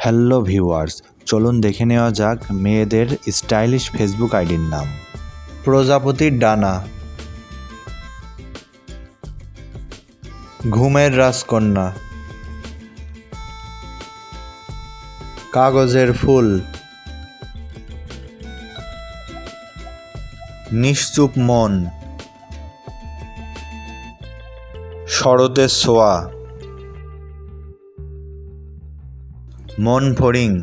Hello viewers, চলুন দেখে নেওয়া যাক মেয়েদের স্টাইলিশ ফেসবুক আইডির নাম। প্রজাপতির ডানা। ঘুমের রাজকন্যা। কাগজের ফুল। নিশ্চুপ মন। শরতের ছোঁয়া মন ফড়িং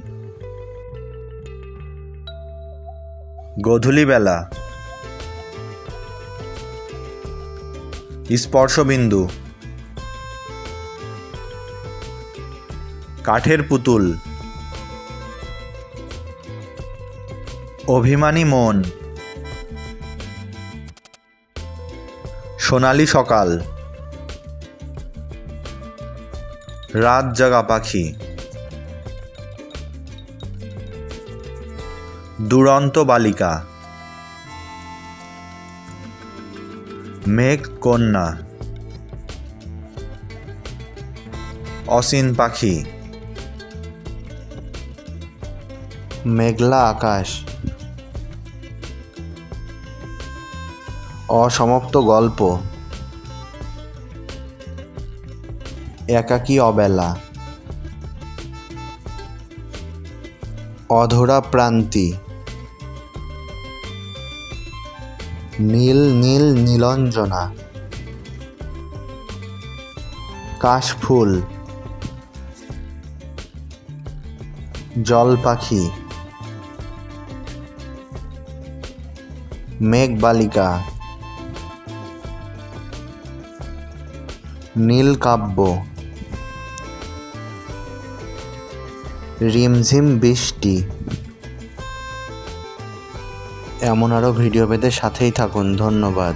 গধূলিবেলা স্পর্শবিন্দু। কাঠের পুতুল। অভিমানী মন। সোনালি সকাল। রাত জাগা পাখি। দুরন্ত বালিকা। মেঘ কন্যা। অসীন পাখি। মেঘলা আকাশ। অসমাপ্ত গল্প। একাকী অবেলা। অধরা প্রান্তি। নীল নীল নীলঞ্জনা। কাশফুল। জল পাখি মেঘ বালিকা নীল কাব্য রিমঝিম বৃষ্টি। এমন আরও ভিডিও পেতে সাথেই থাকুন। ধন্যবাদ।